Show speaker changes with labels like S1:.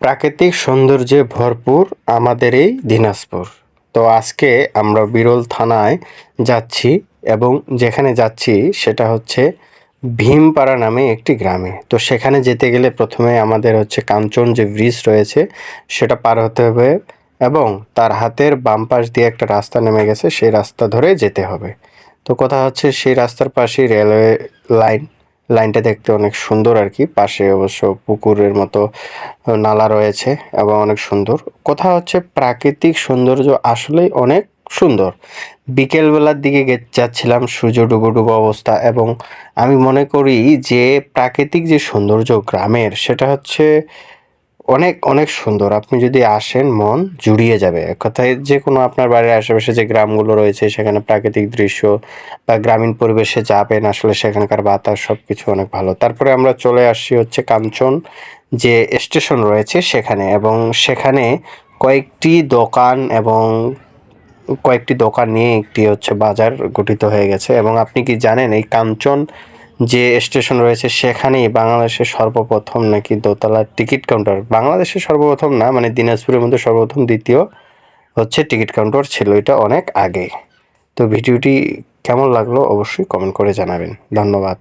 S1: প্রাকৃতিক সৌন্দর্যে ভরপুর আমাদের এই দিনাজপুর। তো আজকে আমরা বিরল থানায় যাচ্ছি এবং যেখানে যাচ্ছি সেটা হচ্ছে ভীমপাড়া নামে একটি গ্রামে। তো সেখানে যেতে গেলে প্রথমে আমাদের হচ্ছে কাঞ্চন যে ব্রিজ রয়েছে, সেটা পার হতে হবে এবং তার হাতের বাম পাশ দিয়ে একটা রাস্তা নেমে গেছে, সেই রাস্তা ধরে যেতে হবে। তো কথা হচ্ছে সেই রাস্তার পাশেই রেলওয়ে লাইন। লাইনটা দেখতে অনেক সুন্দর আর কি। পাশে অবশ্য পুকুরের মতো নালা রয়েছে এবং অনেক সুন্দর। কথা হচ্ছে প্রাকৃতিক সৌন্দর্য আসলেই অনেক সুন্দর। বিকেলবেলার দিকে যাচ্ছিলাম, সূর্য ডুবো ডুবো অবস্থা এবং আমি মনে করি যে প্রাকৃতিক যে সৌন্দর্য গ্রামের, সেটা হচ্ছে অনেক অনেক সুন্দর। আপনি যদি আসেন, মন জুড়িয়ে যাবে। কথায় যে কোনো আপনার বাড়ির আশেপাশে যে গ্রামগুলো রয়েছে, সেখানে প্রাকৃতিক দৃশ্য বা গ্রামীণ পরিবেশে যাবেন, আসলে সেখানকার বাতাস সব কিছু অনেক ভালো। তারপরে আমরা চলে আসছি হচ্ছে কাঞ্চন যে স্টেশন রয়েছে সেখানে এবং সেখানে কয়েকটি দোকান এবং কয়েকটি দোকান নিয়ে একটি হচ্ছে বাজার গঠিত হয়ে গেছে এবং আপনি কি জানেন, এই কাঞ্চন যে স্টেশন রয়েছে সেখানেই বাংলাদেশের সর্বপ্রথম নাকি দোতলার টিকিট কাউন্টার। বাংলাদেশের সর্বপ্রথম না মানে দিনাজপুরের মধ্যে সর্বপ্রথম দ্বিতীয় হচ্ছে টিকিট কাউন্টার ছিল এটা অনেক আগে। তো ভিডিওটি কেমন লাগল অবশ্যই কমেন্ট করে জানাবেন। ধন্যবাদ।